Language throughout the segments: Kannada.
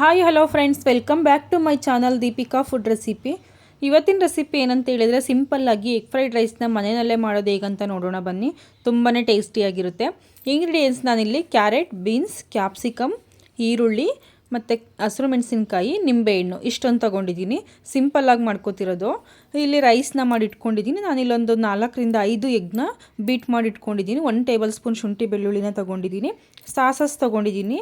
Hi hello friends welcome back to my channel Deepika food recipe ಇವತ್ತಿನ ರೆಸಿಪಿ ಏನಂತ ಹೇಳಿದರೆ ಸಿಂಪಲ್ಲಾಗಿ ಎಗ್ ಫ್ರೈಡ್ ರೈಸ್ನ ಮನೆಯಲ್ಲೇ ಮಾಡೋದು ಹೇಗಂತ ನೋಡೋಣ ಬನ್ನಿ. ತುಂಬಾ ಟೇಸ್ಟಿಯಾಗಿರುತ್ತೆ ಇಂಗ್ರೀಡಿಯೆಂಟ್ಸ್ ನಾನಿಲ್ಲಿ ಕ್ಯಾರೆಟ್ ಬೀನ್ಸ್ ಕ್ಯಾಪ್ಸಿಕಮ್ ಈರುಳ್ಳಿ ಮತ್ತು ಹಸಿರು ಮೆಣಸಿನ್ಕಾಯಿ ನಿಂಬೆಹಣ್ಣು ಇಷ್ಟೊಂದು ತೊಗೊಂಡಿದ್ದೀನಿ. ಸಿಂಪಲ್ಲಾಗಿ ಮಾಡ್ಕೋತಿರೋದು. ಇಲ್ಲಿ ರೈಸ್ನ ಮಾಡಿ ಇಟ್ಕೊಂಡಿದ್ದೀನಿ. ನಾನು ಇಲ್ಲೊಂದು ನಾಲ್ಕರಿಂದ ಐದು ಎಗ್ನ ಬೀಟ್ ಮಾಡಿ ಇಟ್ಕೊಂಡಿದ್ದೀನಿ. ಒನ್ ಟೇಬಲ್ ಸ್ಪೂನ್ ಶುಂಠಿ ಬೆಳ್ಳುಳ್ಳಿನ ತೊಗೊಂಡಿದ್ದೀನಿ. ಸಾಸಸ್ ತೊಗೊಂಡಿದ್ದೀನಿ.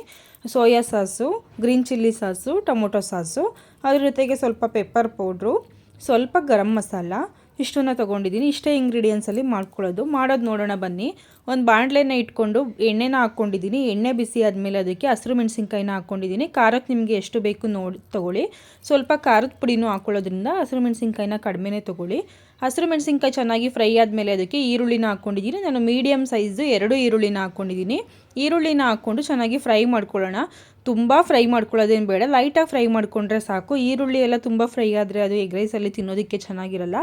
Soya sauce green chilli sauce tomato sauce ಅದ್ರ ಜೊತೆಗೆ ಸ್ವಲ್ಪ ಪೆಪ್ಪರ್ ಪೌಡ್ರು ಸ್ವಲ್ಪ ಗರಂ ಮಸಾಲ ಇಷ್ಟನ್ನು ತೊಗೊಂಡಿದ್ದೀನಿ. ಇಷ್ಟೇ ಇಂಗ್ರೀಡಿಯೆಂಟ್ಸಲ್ಲಿ ಮಾಡ್ಕೊಳ್ಳೋದು. ಮಾಡೋದು ನೋಡೋಣ ಬನ್ನಿ. ಒಂದು ಬಾಣಲೆನ ಇಟ್ಕೊಂಡು ಎಣ್ಣೆನ ಹಾಕ್ಕೊಂಡಿದ್ದೀನಿ. ಎಣ್ಣೆ ಬಿಸಿ ಆದಮೇಲೆ ಅದಕ್ಕೆ ಹಸಿರು ಮೆಣಸಿನ್ಕಾಯಿನ ಹಾಕ್ಕೊಂಡಿದ್ದೀನಿ. ಖಾರಕ್ಕೆ ನಿಮಗೆ ಎಷ್ಟು ಬೇಕು ನೋಡಿ ತೊಗೊಳ್ಳಿ. ಸ್ವಲ್ಪ ಖಾರದ ಪುಡಿನೂ ಹಾಕ್ಕೊಳ್ಳೋದ್ರಿಂದ ಹಸಿರು ಮೆಣಸಿನ್ಕಾಯಿನ ಕಡಿಮೆನೇ ತೊಗೊಳ್ಳಿ. ಹಸಿರು ಮೆಣಸಿನ್ಕಾಯಿ ಚೆನ್ನಾಗಿ ಫ್ರೈ ಆದಮೇಲೆ ಅದಕ್ಕೆ ಈರುಳ್ಳಿನ ಹಾಕ್ಕೊಂಡಿದ್ದೀನಿ. ನಾನು ಮೀಡಿಯಮ್ ಸೈಜು ಎರಡು ಈರುಳ್ಳಿನ ಹಾಕ್ಕೊಂಡಿದ್ದೀನಿ. ಈರುಳ್ಳಿನ ಹಾಕ್ಕೊಂಡು ಚೆನ್ನಾಗಿ ಫ್ರೈ ಮಾಡ್ಕೊಳ್ಳೋಣ. ತುಂಬ ಫ್ರೈ ಮಾಡ್ಕೊಳ್ಳೋದೇನು ಬೇಡ. ಲೈಟಾಗಿ ಫ್ರೈ ಮಾಡಿಕೊಂಡ್ರೆ ಸಾಕು. ಈರುಳ್ಳಿ ಎಲ್ಲ ತುಂಬ ಫ್ರೈ ಆದರೆ ಅದು ಎಗ್ ರೈಸಲ್ಲಿ ತಿನ್ನೋದಕ್ಕೆ ಚೆನ್ನಾಗಿರಲ್ಲ.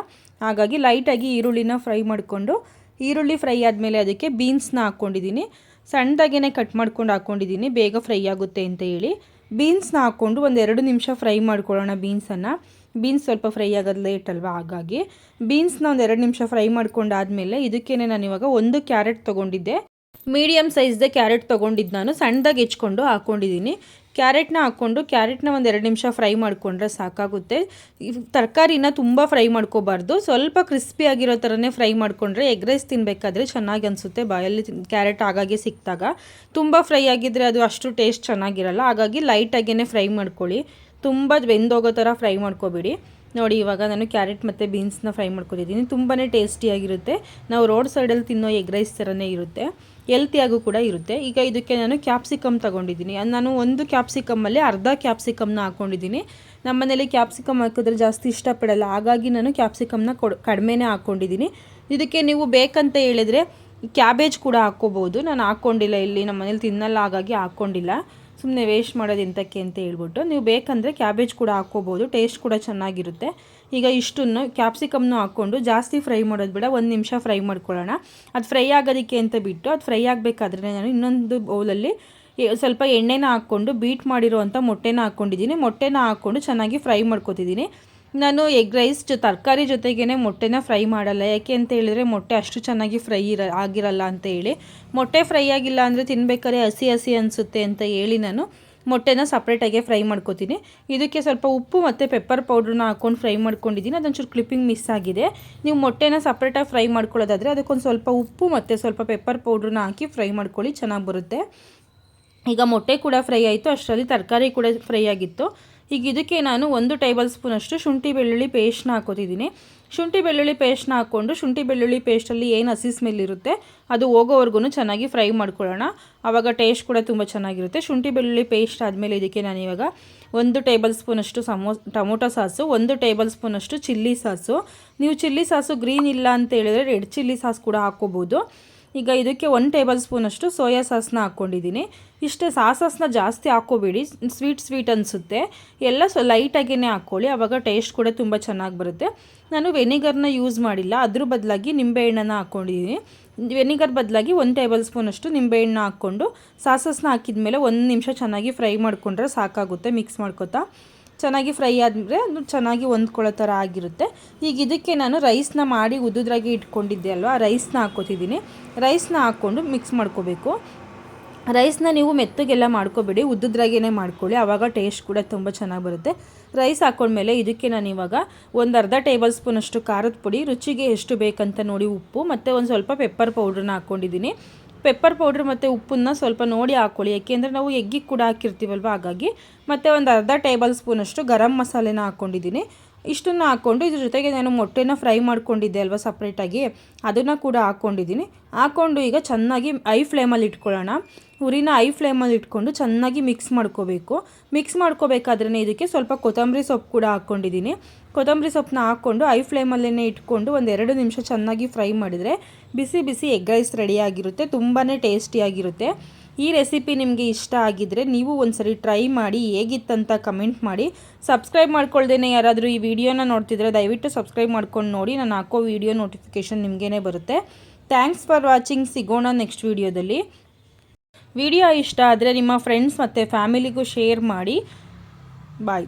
ಹಾಗಾಗಿ ಲೈಟಾಗಿ ಈರುಳ್ಳಿನ ಫ್ರೈ ಮಾಡಿಕೊಂಡು ಈರುಳ್ಳಿ ಫ್ರೈ ಆದಮೇಲೆ ಅದಕ್ಕೆ ಬೀನ್ಸ್ನ ಹಾಕ್ಕೊಂಡಿದ್ದೀನಿ. ಸಣ್ಣದಾಗೇ ಕಟ್ ಮಾಡ್ಕೊಂಡು ಹಾಕ್ಕೊಂಡಿದ್ದೀನಿ. ಬೇಗ ಫ್ರೈ ಆಗುತ್ತೆ ಅಂತ ಹೇಳಿ. ಬೀನ್ಸ್ನ ಹಾಕ್ಕೊಂಡು ಒಂದೆರಡು ನಿಮಿಷ ಫ್ರೈ ಮಾಡ್ಕೊಳ್ಳೋಣ ಬೀನ್ಸನ್ನು. ಬೀನ್ಸ್ ಸ್ವಲ್ಪ ಫ್ರೈ ಆಗೋದು ಲೇಟ್ ಅಲ್ವಾ? ಹಾಗಾಗಿ ಬೀನ್ಸ್ನ ಒಂದು ಎರಡು ನಿಮಿಷ ಫ್ರೈ ಮಾಡ್ಕೊಂಡಾದಮೇಲೆ ಇದಕ್ಕೇನೆ ನಾನು ಇವಾಗ ಒಂದು ಕ್ಯಾರೆಟ್ ತೊಗೊಂಡಿದ್ದೆ. ಮೀಡಿಯಮ್ ಸೈಜ್ದೆ ಕ್ಯಾರೆಟ್ ತೊಗೊಂಡಿದ್ದು ನಾನು. ಸಣ್ಣದಾಗಿ ಹೆಚ್ಕೊಂಡು ಹಾಕ್ಕೊಂಡಿದ್ದೀನಿ ಕ್ಯಾರೆಟ್ನ ಹಾಕ್ಕೊಂಡು ಕ್ಯಾರೆಟ್ನ ಒಂದು ಎರಡು ನಿಮಿಷ ಫ್ರೈ ಮಾಡಿಕೊಂಡ್ರೆ ಸಾಕಾಗುತ್ತೆ. ತರಕಾರಿನ ತುಂಬ ಫ್ರೈ ಮಾಡ್ಕೋಬಾರ್ದು. ಸ್ವಲ್ಪ ಕ್ರಿಸ್ಪಿ ಆಗಿರೋ ಥರನೇ ಫ್ರೈ ಮಾಡಿಕೊಂಡ್ರೆ ಎಗ್ ರೈಸ್ ತಿನ್ನಬೇಕಾದ್ರೆ ಚೆನ್ನಾಗಿ ಅನಿಸುತ್ತೆ ಬಾಯಲ್ಲಿ ಕ್ಯಾರೆಟ್ ಆಗಾಗೆ ಸಿಕ್ಕಿದಾಗ. ತುಂಬ ಫ್ರೈ ಆಗಿದ್ದರೆ ಅದು ಅಷ್ಟು ಟೇಸ್ಟ್ ಚೆನ್ನಾಗಿರಲ್ಲ. ಹಾಗಾಗಿ ಲೈಟಾಗೇ ಫ್ರೈ ಮಾಡ್ಕೊಳ್ಳಿ. ತುಂಬ ಬೆಂದೋಗೋ ಥರ ಫ್ರೈ ಮಾಡ್ಕೋಬೇಡಿ. ನೋಡಿ, ಇವಾಗ ನಾನು ಕ್ಯಾರೆಟ್ ಮತ್ತು ಬೀನ್ಸ್ನ ಫ್ರೈ ಮಾಡ್ಕೊತಿದ್ದೀನಿ. ತುಂಬಾ ಟೇಸ್ಟಿಯಾಗಿರುತ್ತೆ ನಾವು ರೋಡ್ ಸೈಡಲ್ಲಿ ತಿನ್ನೋ ಎಗ್ ರೈಸ್ ಥರನೇ ಇರುತ್ತೆ. ಎಲ್ತಿಯಾಗೂ ಕೂಡ ಇರುತ್ತೆ. ಈಗ ಇದಕ್ಕೆ ನಾನು ಕ್ಯಾಪ್ಸಿಕಮ್ ತೊಗೊಂಡಿದ್ದೀನಿ. ನಾನು ಒಂದು ಕ್ಯಾಪ್ಸಿಕಮ್ಮಲ್ಲಿ ಅರ್ಧ ಕ್ಯಾಪ್ಸಿಕಮ್ನ ಹಾಕ್ಕೊಂಡಿದ್ದೀನಿ ನಮ್ಮ ಮನೇಲಿ ಕ್ಯಾಪ್ಸಿಕಮ್ ಹಾಕಿದ್ರೆ ಜಾಸ್ತಿ ಇಷ್ಟಪಡಲ್ಲ. ಹಾಗಾಗಿ ನಾನು ಕ್ಯಾಪ್ಸಿಕಮ್ನ ಕೊಡ್, ಕಡಿಮೆನೇ ಹಾಕ್ಕೊಂಡಿದ್ದೀನಿ ಇದಕ್ಕೆ ನೀವು ಬೇಕಂತ ಹೇಳಿದರೆ ಕ್ಯಾಬೇಜ್ ಕೂಡ ಹಾಕ್ಕೋಬೋದು. ನಾನು ಹಾಕ್ಕೊಂಡಿಲ್ಲ ಇಲ್ಲಿ. ನಮ್ಮ ಮನೇಲಿ ತಿನ್ನಲ್ಲ, ಹಾಗಾಗಿ ಹಾಕ್ಕೊಂಡಿಲ್ಲ ಸುಮ್ಮನೆ ವೇಸ್ಟ್ ಮಾಡೋದು ಎಂತಕ್ಕೆ ಅಂತ ಹೇಳ್ಬಿಟ್ಟು, ನೀವು ಬೇಕಂದರೆ ಕ್ಯಾಬೇಜ್ ಕೂಡ ಹಾಕ್ಕೋಬೋದು ಟೇಸ್ಟ್ ಕೂಡ ಚೆನ್ನಾಗಿರುತ್ತೆ. ಈಗ ಇಷ್ಟನ್ನು ಕ್ಯಾಪ್ಸಿಕಮ್ನು ಹಾಕ್ಕೊಂಡು ಜಾಸ್ತಿ ಫ್ರೈ ಮಾಡೋದು ಬೇಡ, ಒಂದು ನಿಮಿಷ ಫ್ರೈ ಮಾಡ್ಕೊಳ್ಳೋಣ. ಅದು ಫ್ರೈ ಆಗೋದಕ್ಕೆ ಅಂತ ಬಿಟ್ಟು, ಅದು ಫ್ರೈ ಆಗಬೇಕಾದ್ರೆ ನಾನು ಇನ್ನೊಂದು ಬೌಲಲ್ಲಿ ಸ್ವಲ್ಪ ಎಣ್ಣೆನ ಹಾಕ್ಕೊಂಡು ಬೀಟ್ ಮಾಡಿರೋವಂಥ ಮೊಟ್ಟೆನ ಹಾಕ್ಕೊಂಡಿದ್ದೀನಿ. ಮೊಟ್ಟೆನ ಹಾಕ್ಕೊಂಡು ಚೆನ್ನಾಗಿ ಫ್ರೈ ಮಾಡ್ಕೊತಿದ್ದೀನಿ. ನಾನು ಎಗ್ ರೈಸ್ ತರಕಾರಿ ಜೊತೆಗೇ ಮೊಟ್ಟೆನ ಫ್ರೈ ಮಾಡಲ್ಲ. ಯಾಕೆ ಅಂತ ಹೇಳಿದ್ರೆ ಮೊಟ್ಟೆ ಅಷ್ಟು ಚೆನ್ನಾಗಿ ಫ್ರೈ ಇರ, ಆಗಿರಲ್ಲ ಅಂತ ಹೇಳಿ. ಮೊಟ್ಟೆ ಫ್ರೈ ಆಗಿಲ್ಲ ಅಂದರೆ ತಿನ್ಬೇಕಾದ್ರೆ ಹಸಿ ಹಸಿ ಅನಿಸುತ್ತೆ ಅಂತ ಹೇಳಿ ನಾನು ಮೊಟ್ಟೆನ ಸಪ್ರೇಟಾಗಿ ಫ್ರೈ ಮಾಡ್ಕೋತೀನಿ. ಇದಕ್ಕೆ ಸ್ವಲ್ಪ ಉಪ್ಪು ಮತ್ತು ಪೆಪ್ಪರ್ ಪೌಡ್ರನ್ನ ಹಾಕ್ಕೊಂಡು ಫ್ರೈ ಮಾಡ್ಕೊಂಡಿದ್ದೀನಿ. ಅದೊಂಚೂರು ಕ್ಲಿಪ್ಪಿಂಗ್ ಮಿಸ್ ಆಗಿದೆ. ನೀವು ಮೊಟ್ಟೆನ ಸಪ್ರೇಟಾಗಿ ಫ್ರೈ ಮಾಡ್ಕೊಳ್ಳೋದಾದರೆ ಅದಕ್ಕೊಂದು ಸ್ವಲ್ಪ ಉಪ್ಪು ಮತ್ತು ಸ್ವಲ್ಪ ಪೆಪ್ಪರ್ ಪೌಡ್ರನ್ನ ಹಾಕಿ ಫ್ರೈ ಮಾಡ್ಕೊಳ್ಳಿ, ಚೆನ್ನಾಗಿ ಬರುತ್ತೆ. ಈಗ ಮೊಟ್ಟೆ ಕೂಡ ಫ್ರೈ ಆಯಿತು, ಅಷ್ಟರಲ್ಲಿ ತರಕಾರಿ ಕೂಡ ಫ್ರೈ ಆಗಿತ್ತು. ಈಗ ಇದಕ್ಕೆ ನಾನು ಒಂದು ಟೇಬಲ್ ಸ್ಪೂನಷ್ಟು ಶುಂಠಿ ಬೆಳ್ಳುಳ್ಳಿ ಪೇಸ್ಟ್ನ ಹಾಕೋತಿದ್ದೀನಿ ಶುಂಠಿ ಬೆಳ್ಳುಳ್ಳಿ ಪೇಸ್ಟ್ನ ಹಾಕ್ಕೊಂಡು ಶುಂಠಿ ಬೆಳ್ಳುಳ್ಳಿ ಪೇಸ್ಟಲ್ಲಿ ಏನು ಹಸಿ ಸ್ಮೆಲ್ ಇರುತ್ತೆ ಅದು ಹೋಗೋವರೆಗೂ ಚೆನ್ನಾಗಿ ಫ್ರೈ ಮಾಡ್ಕೊಳ್ಳೋಣ. ಆವಾಗ ಟೇಸ್ಟ್ ಕೂಡ ತುಂಬ ಚೆನ್ನಾಗಿರುತ್ತೆ. ಶುಂಠಿ ಬೆಳ್ಳುಳ್ಳಿ ಪೇಸ್ಟ್ ಆದಮೇಲೆ ಇದಕ್ಕೆ ನಾನು ಇವಾಗ ಒಂದು ಟೇಬಲ್ ಸ್ಪೂನಷ್ಟು ಸಮೋ, ಟೊಮೊಟೊ ಸಾಸು, ಒಂದು ಟೇಬಲ್ ಸ್ಪೂನಷ್ಟು ಚಿಲ್ಲಿ ಸಾಸು. ನೀವು ಚಿಲ್ಲಿ ಸಾಸು ಗ್ರೀನ್ ಇಲ್ಲ ಅಂತ ಹೇಳಿದ್ರೆ ರೆಡ್ ಚಿಲ್ಲಿ ಸಾಸ್ ಕೂಡ ಹಾಕ್ಕೋಬೋದು. ಈಗ ಇದಕ್ಕೆ ಒನ್ ಟೇಬಲ್ ಸ್ಪೂನಷ್ಟು ಸೋಯಾ ಸಾಸ್ನ ಹಾಕ್ಕೊಂಡಿದ್ದೀನಿ. ಇಷ್ಟೇ ಸಾಸಸ್ನ ಜಾಸ್ತಿ ಹಾಕ್ಕೋಬೇಡಿ. ಸ್ವೀಟ್ ಸ್ವೀಟ್ ಅನಿಸುತ್ತೆ. ಎಲ್ಲ ಸೊ ಲೈಟಾಗಿಯೇ ಹಾಕ್ಕೊಳ್ಳಿ. ಆವಾಗ ಟೇಸ್ಟ್ ಕೂಡ ತುಂಬ ಚೆನ್ನಾಗಿ ಬರುತ್ತೆ. ನಾನು ವೆನಿಗರ್ನ ಯೂಸ್ ಮಾಡಿಲ್ಲ. ಅದ್ರ ಬದಲಾಗಿ ನಿಂಬೆಹಣ್ಣನ್ನು ಹಾಕ್ಕೊಂಡಿದ್ದೀನಿ ವೆನಿಗರ್ ಬದಲಾಗಿ ಒಂದು ಟೇಬಲ್ ಸ್ಪೂನಷ್ಟು ನಿಂಬೆಹಣ್ಣು ಹಾಕ್ಕೊಂಡು ಸಾಸಸ್ನ ಹಾಕಿದ ಮೇಲೆ ಒಂದು ನಿಮಿಷ ಚೆನ್ನಾಗಿ ಫ್ರೈ ಮಾಡಿಕೊಂಡ್ರೆ ಸಾಕಾಗುತ್ತೆ. ಮಿಕ್ಸ್ ಮಾಡ್ಕೊತಾ. ಚೆನ್ನಾಗಿ ಫ್ರೈ ಆದಮೇಲೆ ಅದು ಚೆನ್ನಾಗಿ ಹೊಂದ್ಕೊಳ್ಳೋ ಥರ ಆಗಿರುತ್ತೆ. ಈಗ ಇದಕ್ಕೆ ನಾನು ರೈಸ್ನ ಮಾಡಿ ಉದ್ದುದ್ರಾಗಿ ಇಟ್ಕೊಂಡಿದ್ದೆ ಅಲ್ವಾ? ರೈಸ್ನ ಹಾಕ್ಕೋತಿದ್ದೀನಿ. ರೈಸ್ನ ಹಾಕ್ಕೊಂಡು ಮಿಕ್ಸ್ ಮಾಡ್ಕೋಬೇಕು. ರೈಸ್ನ ನೀವು ಮೆತ್ತಗೆಲ್ಲ ಮಾಡ್ಕೋಬೇಡಿ. ಉದ್ದುದ್ರಾಗೇ ಮಾಡ್ಕೊಳ್ಳಿ. ಆವಾಗ ಟೇಸ್ಟ್ ಕೂಡ ತುಂಬ ಚೆನ್ನಾಗಿ ಬರುತ್ತೆ. ರೈಸ್ ಹಾಕ್ಕೊಂಡ್ಮೇಲೆ ಇದಕ್ಕೆ ನಾನು ಇವಾಗ ಒಂದು ಅರ್ಧ ಟೇಬಲ್ ಸ್ಪೂನಷ್ಟು ಖಾರದ ಪುಡಿ, ರುಚಿಗೆ ಎಷ್ಟು ಬೇಕಂತ ನೋಡಿ ಉಪ್ಪು, ಮತ್ತು ಒಂದು ಸ್ವಲ್ಪ ಪೆಪ್ಪರ್ ಪೌಡ್ರನ್ನ ಹಾಕ್ಕೊಂಡಿದ್ದೀನಿ. ಪೆಪ್ಪರ್ ಪೌಡ್ರ್ ಮತ್ತು ಉಪ್ಪನ್ನ ಸ್ವಲ್ಪ ನೋಡಿ ಹಾಕ್ಕೊಳ್ಳಿ ಯಾಕೆಂದರೆ ನಾವು ಎಗ್ಗಿಗೆ ಕೂಡ ಹಾಕಿರ್ತೀವಲ್ವ? ಹಾಗಾಗಿ ಮತ್ತು ಒಂದು ಅರ್ಧ ಟೇಬಲ್ ಸ್ಪೂನಷ್ಟು ಗರಂ ಮಸಾಲೆನ ಹಾಕ್ಕೊಂಡಿದ್ದೀನಿ ಇಷ್ಟನ್ನು ಹಾಕ್ಕೊಂಡು ಇದ್ರ ಜೊತೆಗೆ ನಾನು ಮೊಟ್ಟೆನ ಫ್ರೈ ಮಾಡ್ಕೊಂಡಿದ್ದೆ ಅಲ್ವಾ ಸಪ್ರೇಟಾಗಿ ಅದನ್ನು ಕೂಡ ಹಾಕ್ಕೊಂಡಿದ್ದೀನಿ ಹಾಕ್ಕೊಂಡು ಈಗ ಚೆನ್ನಾಗಿ ಐ ಫ್ಲೇಮಲ್ಲಿ ಇಟ್ಕೊಳ್ಳೋಣ. ಉರಿನ ಐ ಫ್ಲೇಮಲ್ಲಿ ಇಟ್ಕೊಂಡು ಚೆನ್ನಾಗಿ ಮಿಕ್ಸ್ ಮಾಡ್ಕೋಬೇಕು. ಮಿಕ್ಸ್ ಮಾಡ್ಕೋಬೇಕಾದ್ರೆ ಇದಕ್ಕೆ ಸ್ವಲ್ಪ ಕೊತ್ತಂಬರಿ ಸೊಪ್ಪು ಕೂಡ ಹಾಕ್ಕೊಂಡಿದ್ದೀನಿ. ಕೊತ್ತಂಬರಿ ಸೊಪ್ಪನ್ನ ಹಾಕ್ಕೊಂಡು ಐ ಫ್ಲೇಮಲ್ಲೇ ಇಟ್ಕೊಂಡು ಒಂದು ಎರಡು ನಿಮಿಷ ಚೆನ್ನಾಗಿ ಫ್ರೈ ಮಾಡಿದರೆ ಬಿಸಿ ಬಿಸಿ ಎಗ್ ರೈಸ್ ರೆಡಿಯಾಗಿರುತ್ತೆ ತುಂಬಾ ಟೇಸ್ಟಿಯಾಗಿರುತ್ತೆ ಈ ರೆಸಿಪಿ ನಿಮಗೆ ಇಷ್ಟ ಆಗಿದ್ದರೆ ನೀವು ಒಂದ್ಸರಿ ಟ್ರೈ ಮಾಡಿ ಹೇಗಿತ್ತಂತ ಕಮೆಂಟ್ ಮಾಡಿ. ಸಬ್ಸ್ಕ್ರೈಬ್ ಮಾಡ್ಕೊಳ್ದೇನೆ ಯಾರಾದರೂ ಈ ವಿಡಿಯೋನ ನೋಡ್ತಿದ್ರೆ ದಯವಿಟ್ಟು ಸಬ್ಸ್ಕ್ರೈಬ್ ಮಾಡ್ಕೊಂಡು ನೋಡಿ, ನಾನು ಹಾಕೋ ವಿಡಿಯೋ ನೋಟಿಫಿಕೇಷನ್ ನಿಮಗೇ ಬರುತ್ತೆ. ಥ್ಯಾಂಕ್ಸ್ ಫಾರ್ ವಾಚಿಂಗ್ ಸಿಗೋಣ ನೆಕ್ಸ್ಟ್ ವಿಡಿಯೋದಲ್ಲಿ ವಿಡಿಯೋ ಇಷ್ಟ ಆದರೆ ನಿಮ್ಮ ಫ್ರೆಂಡ್ಸ್ ಮತ್ತು ಫ್ಯಾಮಿಲಿಗೂ ಶೇರ್ ಮಾಡಿ. ಬಾಯ್